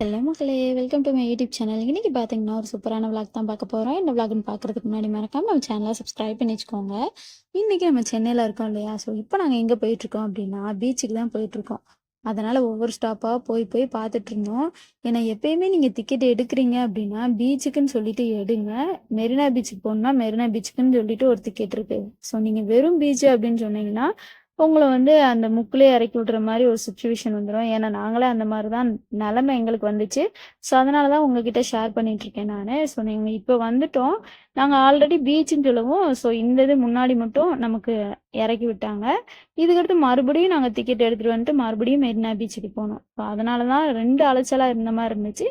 Hello மக்களே welcome to my YouTube channel இன்னைக்கு பார்த்தீங்கன்னா ஒரு சூப்பரான விளாக் தான் பார்க்க போகிறோம் இந்த விளாக்னு பார்க்குறதுக்கு முன்னாடி மறக்காமல் நம்ம சேனலை சப்ஸ்கிரைப் பண்ணி வச்சுக்கோங்க. இன்னைக்கு நம்ம சென்னையில் இருக்கோம் இல்லையா? ஸோ இப்போ நாங்கள் எங்கே போயிட்டுருக்கோம் அப்படின்னா பீச்சுக்கு தான் போயிட்டுருக்கோம் அதனால் ஒவ்வொரு ஸ்டாப்பாக போய் போய் பார்த்துட்டு இருந்தோம். ஏன்னா எப்பயுமே நீங்கள் டிக்கெட் எடுக்கிறீங்க அப்படின்னா பீச்சுக்குன்னு சொல்லிட்டு எடுங்க. மெரினா பீச்சுக்கு போகணுன்னா மெரினா பீச்சுக்குன்னு சொல்லிட்டு ஒரு டிக்கெட் இருக்குது ஸோ நீங்கள் வெறும் பீச்சு அப்படின்னு சொன்னீங்கன்னா உங்களை வந்து அந்த முக்குலே இறக்கி விட்ற மாதிரி ஒரு சுச்சுவேஷன் வந்துடும் ஏன்னா நாங்களே அந்த மாதிரி தான் நிலமை எங்களுக்கு வந்துச்சு. ஸோ அதனால தான் உங்ககிட்ட ஷேர் பண்ணிட்டு இருக்கேன் நான். ஸோ நீங்கள் இப்போ வந்துட்டோம். நாங்கள் ஆல்ரெடி பீச்சுன்னு சொல்லுவோம். ஸோ இந்த இது முன்னாடி மட்டும் நமக்கு இறக்கி விட்டாங்க. இதுக்கடுத்து மறுபடியும் நாங்கள் டிக்கெட் எடுத்துகிட்டு வந்துட்டு மறுபடியும் மெரினா பீச்சுக்கு போனோம். ஸோ அதனால தான் ரெண்டு அலைச்சலாக இருந்த மாதிரி இருந்துச்சு.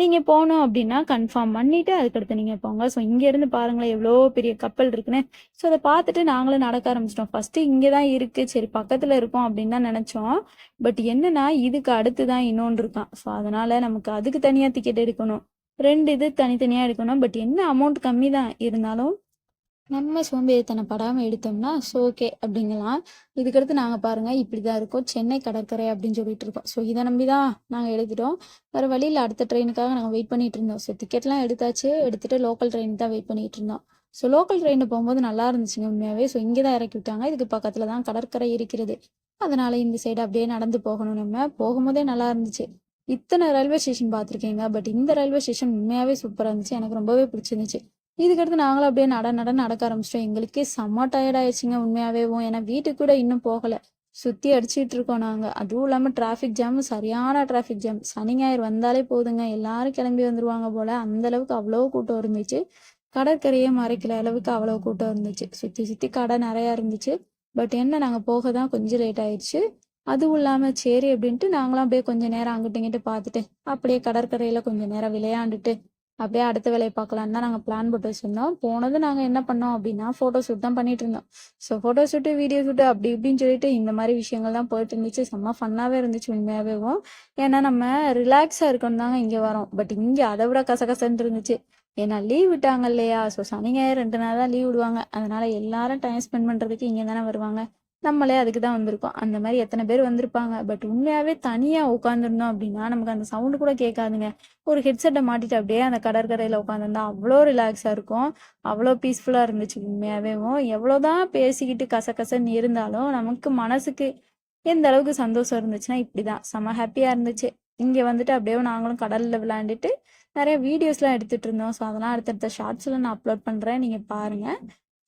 நீங்கள் போகணும் அப்படின்னா கன்ஃபார்ம் பண்ணிவிட்டு அதுக்கடுத்து நீங்கள் போங்க. ஸோ இங்கேருந்து பாருங்களேன் எவ்வளோ பெரிய கப்பல் இருக்குன்னு. ஸோ அதை பார்த்துட்டு நாங்களும் நடக்க ஆரம்பிச்சிட்டோம். ஃபஸ்ட்டு இங்கே தான் இருக்குது சரி பக்கத்தில் இருக்கோம் அப்படின்னு தான் நினச்சோம். பட் என்னன்னா இதுக்கு அடுத்து தான் இன்னொன்று இருக்கான். ஸோ அதனால் நமக்கு அதுக்கு தனியாக டிக்கெட் எடுக்கணும். ரெண்டு இது தனித்தனியாக எடுக்கணும். பட் என்ன அமௌண்ட் கம்மி தான் இருந்தாலும் நம்ம சோம்பேறித்தனம் படாமல் எடுத்தோம்னா ஸோ ஓகே அப்படிங்கலாம். இதுக்கடுத்து நாங்கள் பாருங்கள் இப்படி தான் இருக்கோம். சென்னை கடற்கரை அப்படின்னு சொல்லிட்டு இருக்கோம். ஸோ இதை நம்பி தான் நாங்கள் எடுத்துட்டோம். வேறு வழியில் அடுத்த ட்ரெயினுக்காக நாங்கள் வெயிட் பண்ணிட்டு இருந்தோம். ஸோ டிக்கெட்லாம் எடுத்தாச்சு. எடுத்துகிட்டு லோக்கல் ட்ரெயின் தான் வெயிட் பண்ணிட்டு இருந்தோம். ஸோ லோக்கல் ட்ரெயினில் போகும்போது நல்லா இருந்துச்சுங்க உண்மையாகவே ஸோ இங்கே தான் இறக்கி விட்டாங்க. இதுக்கு பக்கத்தில் தான் கடற்கரை இருக்கிறது. அதனால இந்த சைடு அப்படியே நடந்து போகணும் நம்ம. போகும்போதே நல்லா இருந்துச்சு. இத்தனை ரயில்வே ஸ்டேஷன் பார்த்துருக்கீங்க. பட் இந்த ரயில்வே ஸ்டேஷன் உண்மையாகவே சூப்பராக இருந்துச்சு. எனக்கு ரொம்பவே பிடிச்சிருந்துச்சு. இதுக்கடுத்து நாங்களும் அப்படியே நட நட நடக்க ஆரம்பிச்சிட்டோம். எங்களுக்கே செம்ம டயர்ட் ஆயிடுச்சுங்க உண்மையாகவேவும் ஏன்னா வீட்டுக்கு கூட இன்னும் போகலை. சுற்றி அடிச்சிட்டு இருக்கோம் நாங்கள் அதுவும் இல்லாமல் டிராஃபிக் ஜாம் சரியான டிராஃபிக் ஜாம் சனி ஞாயிறு வந்தாலே போதுங்க. எல்லாரும் கிளம்பி வந்துருவாங்க போல. அந்த அளவுக்கு அவ்வளோ கூட்டம் இருந்துச்சு. கடற்கரையே மறைக்கல அளவுக்கு அவ்வளோ கூட்டம் இருந்துச்சு. சுற்றி சுற்றி கடை நிறையா இருந்துச்சு. பட் என்ன நாங்கள் போக தான் கொஞ்சம் லேட் ஆயிடுச்சு. அதுவும் இல்லாமல் சரி அப்படின்ட்டு நாங்களாம் அப்படியே கொஞ்சம் நேரம் அங்கிட்டு இங்கிட்டு பார்த்துட்டு அப்படியே கடற்கரையில் கொஞ்சம் நேரம் விளையாண்டுட்டு அப்படியே அடுத்த வேலையை பார்க்கலான்னு தான் நாங்கள் பிளான் போட்டு வச்சுருந்தோம். போனது நாங்கள் என்ன பண்ணோம் அப்படின்னா ஃபோட்டோ ஷூட் தான் பண்ணிட்டு இருந்தோம். So photo shoot video shoot அப்படி இப்படின்னு சொல்லிட்டு இந்த மாதிரி விஷயங்கள் தான் போயிட்டு இருந்துச்சு. செம்ம ஃபன்னாகவே இருந்துச்சு உண்மையாகவேவும் ஏன்னா நம்ம ரிலாக்ஸாக இருக்கணும் தாங்க இங்கே வரோம். பட் இங்கே அதை விட கசகசன்னு இருந்துச்சு. ஏன்னா லீவ் விட்டாங்க இல்லையா? ஸோ சனி ஞாயிறு ரெண்டு நாள் தான் லீவ் விடுவாங்க. அதனால எல்லாரும் டைம் ஸ்பெண்ட் பண்ணுறதுக்கு இங்கே தானே வருவாங்க. நம்மளே அதுக்கு தான் வந்திருக்கோம். அந்த மாதிரி எத்தனை பேர் வந்திருப்பாங்க. பட் உண்மையாகவே தனியாக உட்காந்துருந்தோம் அப்படின்னா நமக்கு அந்த சவுண்டு கூட கேட்காதுங்க. ஒரு ஹெட்செட்டை மாட்டிட்டு அப்படியே அந்த கடற்கரையில் உட்காந்துருந்தா அவ்வளோ ரிலாக்ஸாக இருக்கும். அவ்வளோ பீஸ்ஃபுல்லாக இருந்துச்சு உண்மையாகவேவும் எவ்வளோதான் பேசிக்கிட்டு கசகசன்னு இருந்தாலும் நமக்கு மனசுக்கு எந்த அளவுக்கு சந்தோஷம் இருந்துச்சுன்னா இப்படி தான் செம்ம ஹாப்பியாக இருந்துச்சு. இங்கே வந்துட்டு அப்படியே நாங்களும் கடலில் விளையாண்டுட்டு நிறைய வீடியோஸ்லாம் எடுத்துகிட்டு இருந்தோம். ஸோ அதெல்லாம் அடுத்தடுத்த ஷார்ட்ஸில் நான் அப்லோட் பண்ணுறேன் நீங்கள் பாருங்கள்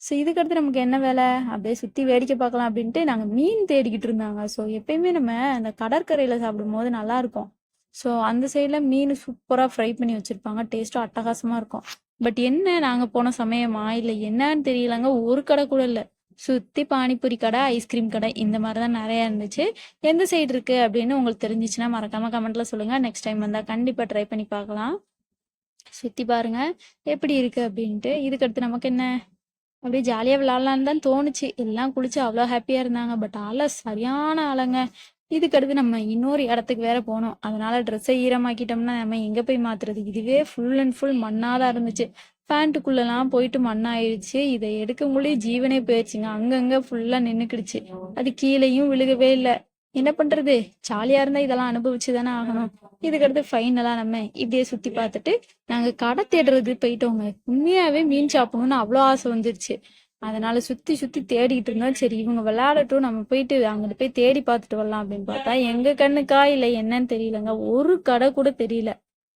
ஸோ இதுக்கடுத்து நமக்கு என்ன வேலை? அப்படியே சுற்றி வேடிக்கை பார்க்கலாம் அப்படின்ட்டு நாங்கள் மீன் தேடிக்கிட்டு இருந்தாங்க. ஸோ எப்பயுமே நம்ம அந்த கடற்கரையில் சாப்பிடும்போது நல்லா இருக்கும் ஸோ அந்த சைடில் மீன் சூப்பராக ஃப்ரை பண்ணி வச்சுருப்பாங்க. டேஸ்ட்டும் அட்டகாசமாக இருக்கும். பட் என்ன நாங்கள் போன சமயமா? இல்லை என்னன்னு தெரியலங்க. ஒரு கடை கூட இல்லை. சுற்றி பானிபூரி கடை ஐஸ்கிரீம் கடை இந்த மாதிரி தான் நிறையா இருந்துச்சு. எந்த சைடு இருக்குது அப்படின்னு உங்களுக்கு தெரிஞ்சிச்சுன்னா மறக்காமல் கமெண்ட்டில் சொல்லுங்கள் நெக்ஸ்ட் டைம் வந்தால் கண்டிப்பாக ட்ரை பண்ணி பார்க்கலாம். சுற்றி பாருங்க. எப்படி இருக்குது அப்படின்ட்டு. இதுக்கடுத்து நமக்கு என்ன? அப்படியே ஜாலியாக விளாட்லான்னு தான் தோணுச்சு. எல்லாம் குளிச்சு அவ்வளோ ஹாப்பியாக இருந்தாங்க. பட் ஆள சரியான ஆளுங்க. இதுக்கடுத்து நம்ம இன்னொரு இடத்துக்கு வேற போனோம் அதனால ட்ரெஸ்ஸை ஈரமாக்கிட்டோம்னா நம்ம எங்கே போய் மாத்துறது? இதுவே ஃபுல் அண்ட் ஃபுல் மண்ணாக தான் இருந்துச்சு. பேண்ட்டுக்குள்ளெல்லாம் போயிட்டு மண்ணாயிடுச்சு இதை எடுக்க முடியும் ஜீவனே போயிடுச்சுங்க அங்கங்கே ஃபுல்லாக நின்றுக்கிடுச்சு அது கீழேயும் விழுகவே இல்லை. என்ன பண்றது? ஜாலியா இருந்தா இதெல்லாம் அனுபவிச்சு தானே ஆகணும். இதுக்கடுத்து ஃபைனலா நம்ம இப்படியே சுத்தி பார்த்துட்டு நாங்க கடை தேடுறது போயிட்டோங்க. உண்மையாவே மீன் சாப்பிடணும்னு அவ்வளோ ஆசை வந்துருச்சு. அதனால சுத்தி சுத்தி தேடிட்டு இருந்தோம். சரி இவங்க விளையாடட்டும். நம்ம போயிட்டு அங்கிட்டு போய் தேடி பார்த்துட்டு வரலாம் அப்படின்னு பார்த்தா எங்க கண்ணுக்கா இல்லை என்னன்னு தெரியலங்க. ஒரு கடை கூட தெரியல.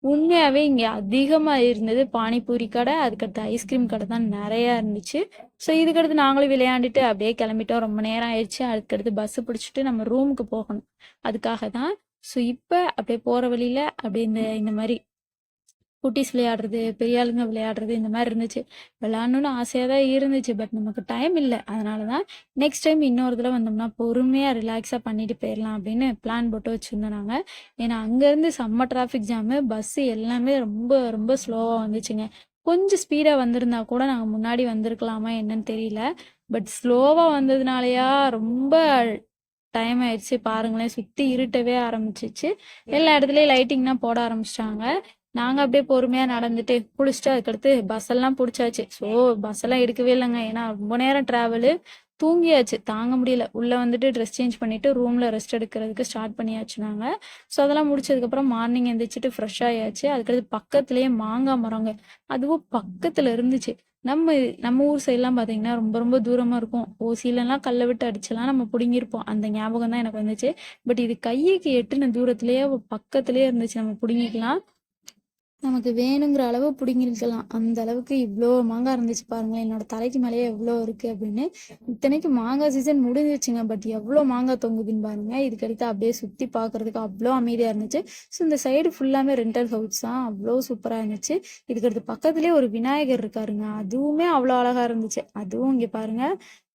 உண்மையாகவே இங்கே அதிகமாக இருந்தது பானிபூரி கடை அதுக்கடுத்து ஐஸ்கிரீம் கடை தான் நிறையா இருந்துச்சு. ஸோ இதுக்கடுத்து நாங்களும் விளையாண்டுட்டு அப்படியே கிளம்பிட்டோம். ரொம்ப நேரம் ஆயிடுச்சு. அதுக்கடுத்து பஸ் பிடிச்சிட்டு நம்ம ரூமுக்கு போகணும். அதுக்காக தான். ஸோ இப்போ அப்படியே போகிற வழியில் அப்படியே இந்த இந்த மாதிரி குட்டீஸ் விளையாடுறது பெரிய ஆளுங்க விளையாடுறது இந்த மாதிரி இருந்துச்சு. விளையாடணும்னு ஆசையாக தான் இருந்துச்சு பட் நமக்கு டைம் இல்லை. அதனால தான் நெக்ஸ்ட் டைம் இன்னொரு தடவை வந்தோம்னா பொறுமையாக ரிலாக்ஸாக பண்ணிட்டு போயிடலாம் அப்படின்னு பிளான் போட்டு வச்சுருந்தோம் நாங்கள் ஏன்னா அங்கேருந்து செம்ம டிராஃபிக் ஜாமு பஸ்ஸு எல்லாமே ரொம்ப ரொம்ப ஸ்லோவாக வந்துச்சுங்க. கொஞ்சம் ஸ்பீடாக வந்திருந்தா கூட நாங்கள் முன்னாடி வந்திருக்கலாமா என்னன்னு தெரியல. பட் ஸ்லோவாக வந்ததுனாலயா ரொம்ப டைம் ஆயிடுச்சு. பாருங்களேன் சுற்றி இருட்டவே ஆரம்பிச்சிச்சு. எல்லா இடத்துலையும் லைட்டிங்லாம் போட ஆரம்பிச்சிட்டாங்க. நாங்கள் அப்படியே பொறுமையாக நடந்துட்டு குளிச்சுட்டு அதுக்கடுத்து பஸ் எல்லாம் பிடிச்சாச்சு. ஸோ பஸ் எல்லாம் எடுக்கவே இல்லைங்க. ஏன்னா ரொம்ப நேரம் ட்ராவலு தூங்கியாச்சு. தாங்க முடியல. உள்ளே வந்துட்டு ட்ரெஸ் சேஞ்ச் பண்ணிவிட்டு ரூமில் ரெஸ்ட் எடுக்கிறதுக்கு ஸ்டார்ட் பண்ணியாச்சு நாங்கள் ஸோ அதெல்லாம் முடிச்சதுக்கப்புறம் மார்னிங் எந்திரிச்சிட்டு ஃப்ரெஷ் ஆயாச்சு. அதுக்கடுத்து பக்கத்துலேயே மாங்காய் மரங்க. அதுவும் பக்கத்தில் இருந்துச்சு. நம்ம நம்ம ஊர் சைட்லாம் பார்த்தீங்கன்னா ரொம்ப ரொம்ப தூரமாக இருக்கும். ஓசிலலாம் கல்லை விட்டு அடிச்செல்லாம் நம்ம பிடுங்கியிருப்போம். அந்த ஞாபகம் தான் எனக்கு வந்துச்சு. பட் இது கைக்கு எட்டுன தூரத்துலேயே பக்கத்துலேயே இருந்துச்சு. நம்ம பிடுங்கிக்கலாம். நமக்கு வேணுங்கிற அளவு பிடுங்கிருக்கலாம். அந்த அளவுக்கு இவ்வளோ மாங்காய் இருந்துச்சு பாருங்களேன். என்னோட தலைக்கு மேலேயே எவ்வளோ இருக்கு அப்படின்னு. இத்தனைக்கு மாங்காய் சீசன் முடிஞ்சிருச்சுங்க. பட் எவ்வளோ மாங்காய் தொங்குதுன்னு பாருங்க. இதுக்கடுத்து அப்படியே சுற்றி பார்க்கறதுக்கு அவ்வளோ அமைதியாக இருந்துச்சு. ஸோ இந்த சைடு ஃபுல்லாமே ரெண்டல் ஹவுஸ் தான். அவ்வளோ சூப்பராக இருந்துச்சு. இதுக்கடுத்து பக்கத்துலேயே ஒரு விநாயகர் இருக்காருங்க. அதுவுமே அவ்வளோ அழகாக இருந்துச்சு. அதுவும் இங்கே பாருங்க.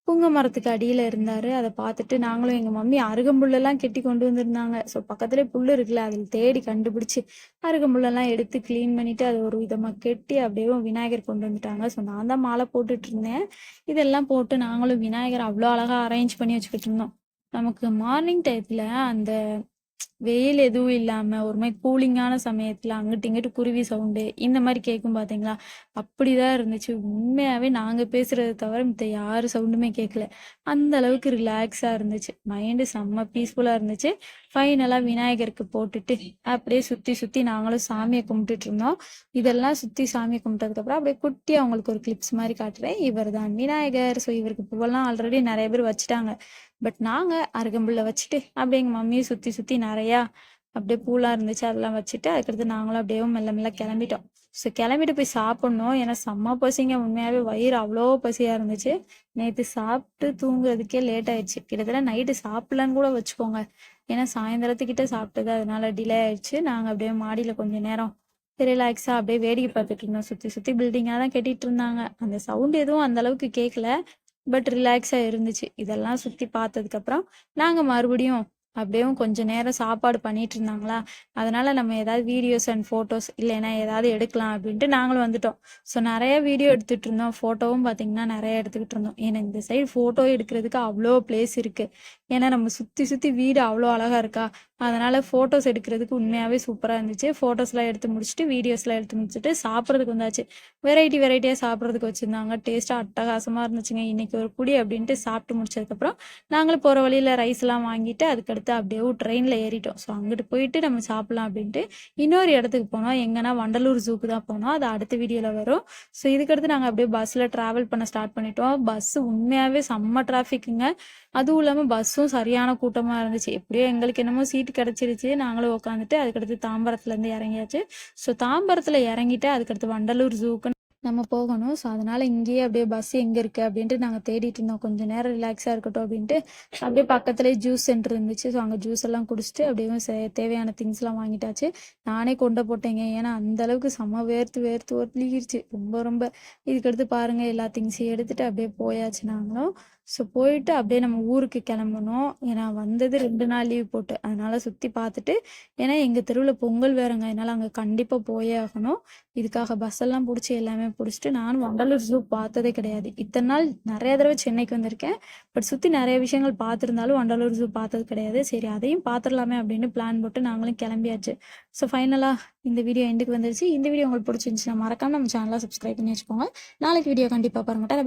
புங்க மரத்துக்கு அடியில் இருந்தார். அதை பார்த்துட்டு நாங்களும் எங்கள் மம்மி அருகம்புல்லெல்லாம் கெட்டி கொண்டு வந்திருந்தாங்க. ஸோ பக்கத்துலேயே புல் இருக்குல்ல அதில் தேடி கண்டுபிடிச்சி அருகம்புல்லெல்லாம் எடுத்து க்ளீன் பண்ணிவிட்டு அதை ஒரு விதமாக கெட்டி அப்படியே விநாயகர் கொண்டு வந்துட்டாங்க. ஸோ நான் தான் மாலை போட்டுட்டு இருந்தேன். இதெல்லாம் போட்டு நாங்களும் விநாயகர் அவ்வளோ அழகாக அரேஞ்ச் பண்ணி வச்சுக்கிட்டு இருந்தோம். நமக்கு மார்னிங் டயத்தில் அந்த வெயில் எதுவும் இல்லாம ஒரு மாதிரி கூலிங்கான சமயத்துல அங்கிட்டு இங்கிட்டு குருவி சவுண்டு இந்த மாதிரி கேட்கும் பாத்தீங்களா? அப்படிதான் இருந்துச்சு. உண்மையாவே நாங்க பேசுறதை தவிர மித்த யாரு சவுண்டுமே கேட்கல அந்த அளவுக்கு ரிலாக்ஸா இருந்துச்சு. மைண்டு செம்ம பீஸ்ஃபுல்லா இருந்துச்சு. ஃபைனலா விநாயகருக்கு போட்டுட்டு அப்படியே சுத்தி சுத்தி நாங்களும் சாமியை கும்பிட்டுட்டு இருந்தோம். இதெல்லாம் சுத்தி சாமியை கும்பிட்டதுக்கு அப்புறம் அப்படியே குட்டி அவங்களுக்கு ஒரு கிளிப்ஸ் மாதிரி காட்டுறேன். இவர் தான் விநாயகர். ஸோ இவருக்கு பூவெல்லாம் ஆல்ரெடி நிறைய பேர் வச்சுட்டாங்க. பட் நாங்கள் அருகம்புள்ள வச்சுட்டு அப்படியே எங்கள் மம்மியை சுற்றி சுற்றி நிறையா அப்படியே பூலாம் இருந்துச்சு அதெல்லாம் வச்சுட்டு அதுக்கடுத்து நாங்களும் அப்படியே மெல்ல மெல்ல கிளம்பிட்டோம். ஸோ கிளம்பிட்டு போய் சாப்பிட்ணும். ஏன்னா செம்ம பசிங்க. உண்மையாகவே வயிறு அவ்வளோ பசியாக இருந்துச்சு. நேற்று சாப்பிட்டு தூங்குறதுக்கே லேட் ஆயிடுச்சு. கிட்டத்தட்ட நைட்டு சாப்பிட்லன்னு கூட வச்சுக்கோங்க. ஏன்னா சாயந்தரத்துக்கிட்ட சாப்பிட்டது. அதனால டிலே ஆயிடுச்சு. நாங்கள் அப்படியே மாடியில் கொஞ்சம் நேரம் ரிலாக்ஸாக அப்படியே வேடிக்கை பார்த்துட்டு இருந்தோம். சுற்றி சுற்றி பில்டிங்காக தான் கட்டிட்டு இருந்தாங்க. அந்த சவுண்ட் எதுவும் அந்த அளவுக்கு கேட்கல பட் ரிலாக்ஸாக இருந்துச்சு. இதெல்லாம் சுற்றி பார்த்ததுக்கப்புறம் நாங்கள் மறுபடியும் அப்படியும் கொஞ்ச நேரம் சாப்பாடு பண்ணிட்டு இருந்தாங்களா? அதனால நம்ம ஏதாவது வீடியோஸ் அண்ட் ஃபோட்டோஸ் இல்லைன்னா ஏதாவது எடுக்கலாம் அப்படின்ட்டு நாங்களும் வந்துட்டோம். ஸோ நிறைய வீடியோ எடுத்துட்டு இருந்தோம். ஃபோட்டோவும் பார்த்தீங்கன்னா நிறைய எடுத்துக்கிட்டு இருந்தோம். ஏன்னா இந்த சைடு ஃபோட்டோ எடுக்கிறதுக்கு அவ்வளோ பிளேஸ் இருக்கு. ஏன்னா நம்ம சுற்றி சுற்றி வீடு அவ்வளோ அழகா இருக்கா? அதனால் ஃபோட்டோஸ் எடுக்கிறதுக்கு உண்மையாகவே சூப்பராக இருந்துச்சு. ஃபோட்டோஸ்லாம் எடுத்து முடிச்சுட்டு வீடியோஸ்லாம் எடுத்து முடிச்சுட்டு சாப்பிட்றதுக்கு வந்தாச்சு. வெரைட்டி வெரைட்டியாக சாப்பிட்றதுக்கு வச்சுருந்தாங்க. டேஸ்ட்டாக அட்டகாசமாக இருந்துச்சுங்க. இன்றைக்கி ஒரு குடி அப்படின்ட்டு சாப்பிட்டு முடிச்சதுக்கப்புறம் நாங்களும் போகிற வழியில் ரைஸ்லாம் வாங்கிட்டு அதுக்கடுத்து அப்படியே ட்ரெயினில் ஏறிட்டோம். ஸோ அங்கிட்டு போயிட்டு நம்ம சாப்பிட்லாம் அப்படின்ட்டு இன்னொரு இடத்துக்கு போனோம். எங்கன்னா வண்டலூர் ஜூக்கு தான் போனோம். அது அடுத்த வீடியோவில் வரும். ஸோ இதுக்கடுத்து நாங்கள் அப்படியே பஸ்ஸில் ட்ராவல் பண்ண ஸ்டார்ட் பண்ணிட்டோம். பஸ்ஸு உண்மையாகவே செம்ம டிராஃபிக்குங்க அதுவும் இல்லாமல் பஸ்ஸும் சரியான கூட்டமாக இருந்துச்சு. எப்படியோ எங்களுக்கு என்னமோ சீட்டு கிடச்சிருச்சு. நாங்களும் உட்காந்துட்டு அதுக்கடுத்து தாம்பரத்துலேருந்து இறங்கியாச்சு. ஸோ தாம்பரத்தில் இறங்கிட்டு அதுக்கடுத்து வண்டலூர் ஜூக்கு நம்ம போகணும். ஸோ அதனால இங்கேயே அப்படியே பஸ் எங்கே இருக்குது அப்படின்ட்டு நாங்கள் தேடிட்டு இருந்தோம். கொஞ்சம் நேரம் ரிலாக்ஸாக இருக்கட்டும் அப்படின்ட்டு அப்படியே பக்கத்துலேயே ஜூஸ் சென்டர் இருந்துச்சு. ஸோ அங்கே ஜூஸ் எல்லாம் குடிச்சிட்டு அப்படியே தேவையான திங்ஸ்லாம் வாங்கிட்டாச்சு. நானே கொண்டு போட்டேங்க. ஏன்னா அந்த அளவுக்கு செம்ம வேர்த்து வேர்த்து ஒத்துலிக்கிருச்சு ரொம்ப ரொம்ப இதுக்கடுத்து பாருங்கள் எல்லா திங்ஸையும் எடுத்துகிட்டு அப்படியே போயாச்சு நாங்களும். ஸோ போயிட்டு அப்படியே நம்ம ஊருக்கு கிளம்பணும். ஏன்னா வந்தது ரெண்டு நாள் லீவ் போட்டு. அதனால சுற்றி பார்த்துட்டு ஏன்னா எங்கள் தெருவில் பொங்கல் வேறங்க. அதனால அங்கே கண்டிப்பாக போயே ஆகணும். இதுக்காக பஸ் எல்லாம் பிடிச்சி எல்லாமே பிடிச்சிட்டு நானும் வண்டலூர் ஜூ பார்த்ததே கிடையாது. இத்தனை நாள் நிறைய தடவை சென்னைக்கு வந்திருக்கேன். பட் சுற்றி நிறைய விஷயங்கள் பார்த்துருந்தாலும் வண்டலூர் ஜூ பார்த்தது கிடையாது. சரி அதையும் பார்த்துடலாமே அப்படின்னு பிளான் போட்டு நாங்களும் கிளம்பியாச்சு. ஸோ ஃபைனலாக இந்த வீடியோ எண்டுக்கு வந்துருச்சு. இந்த வீடியோ உங்களுக்கு பிடிச்சிருந்துச்சுன்னா மறக்காம நம்ம சேனலாக சப்ஸ்கிரைப் பண்ணி வச்சுக்கோங்க. நாளைக்கு வீடியோ கண்டிப்பாக பாருங்க. பை